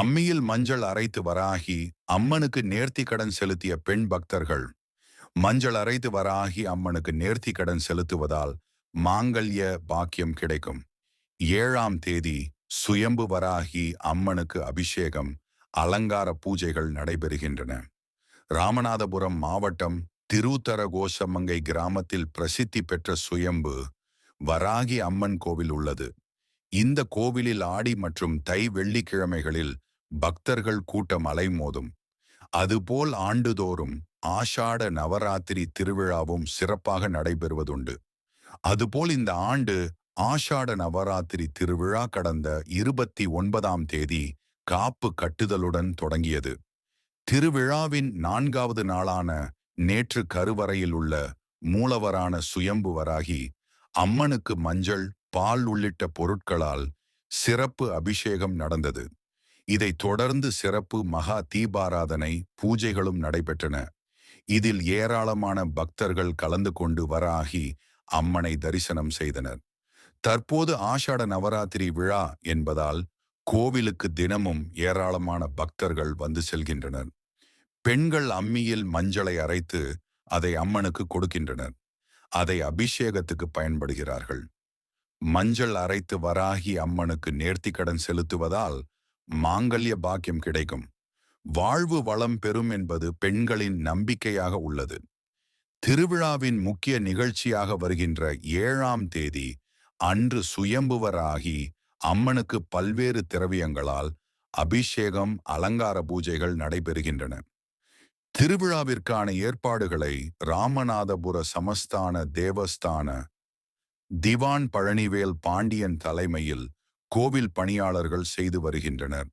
அம்மியில் மஞ்சள் அரைத்து வராகி அம்மனுக்கு நேர்த்தி கடன் செலுத்திய பெண் பக்தர்கள் மஞ்சள் அரைத்து வராகி அம்மனுக்கு நேர்த்தி கடன் செலுத்துவதால் மாங்கல்ய பாக்கியம் கிடைக்கும். ஏழாம் தேதி சுயம்பு வராகி அம்மனுக்கு அபிஷேகம் அலங்கார பூஜைகள் நடைபெறுகின்றன. ராமநாதபுரம் மாவட்டம் திருத்தரகோஷமங்கை கிராமத்தில் பிரசித்தி பெற்ற சுயம்பு வராகி அம்மன் கோவில் உள்ளது. இந்த கோவிலில் ஆடி மற்றும் தை வெள்ளிக்கிழமைகளில் பக்தர்கள் கூட்டம் அலைமோதும். அதுபோல் ஆண்டுதோறும் ஆஷாட நவராத்திரி திருவிழாவும் சிறப்பாக நடைபெறுவதுண்டு. அதுபோல் இந்த ஆண்டு ஆஷாட நவராத்திரி திருவிழா கடந்த இருபத்தி ஒன்பதாம் தேதி காப்பு கட்டுதலுடன் தொடங்கியது. திருவிழாவின் நான்காவது நாளான நேற்று கருவறையில் உள்ள மூலவரான சுயம்புவராகி அம்மனுக்கு மஞ்சள் பால் உள்ளிட்ட பொருட்களால் சிறப்பு அபிஷேகம் நடந்தது. இதைத் தொடர்ந்து சிறப்பு மகா தீபாராதனை பூஜைகளும் நடைபெற்றன. இதில் ஏராளமான பக்தர்கள் கலந்து கொண்டு வராகி அம்மனை தரிசனம் செய்தனர். தற்போது ஆஷாட நவராத்திரி விழா என்பதால் கோவிலுக்கு தினமும் ஏராளமான பக்தர்கள் வந்து செல்கின்றனர். பெண்கள் அம்மியில் மஞ்சளை அரைத்து அதை அம்மனுக்கு கொடுக்கின்றனர். அதை அபிஷேகத்துக்கு பயன்படுகிறார்கள். மஞ்சள் அரைத்து வராகி அம்மனுக்கு நேர்த்தி கடன் செலுத்துவதால் மாங்கல்ய பாக்கியம் கிடைக்கும். வாழ்வு வளம் பெறும் என்பது பெண்களின் நம்பிக்கையாக உள்ளது. திருவிழாவின் முக்கிய நிகழ்ச்சியாக வருகின்ற ஏழாம் தேதி அன்று சுயம்புவராகி அம்மனுக்கு பல்வேறு திரவியங்களால் அபிஷேகம் அலங்கார பூஜைகள் நடைபெறுகின்றன. திருவிழாவிற்கான ஏற்பாடுகளை ராமநாதபுர சமஸ்தான தேவஸ்தான திவான் பழனிவேல் பாண்டியன் தலைமையில் கோவில் பணியாளர்கள் செய்து வருகின்றனர்.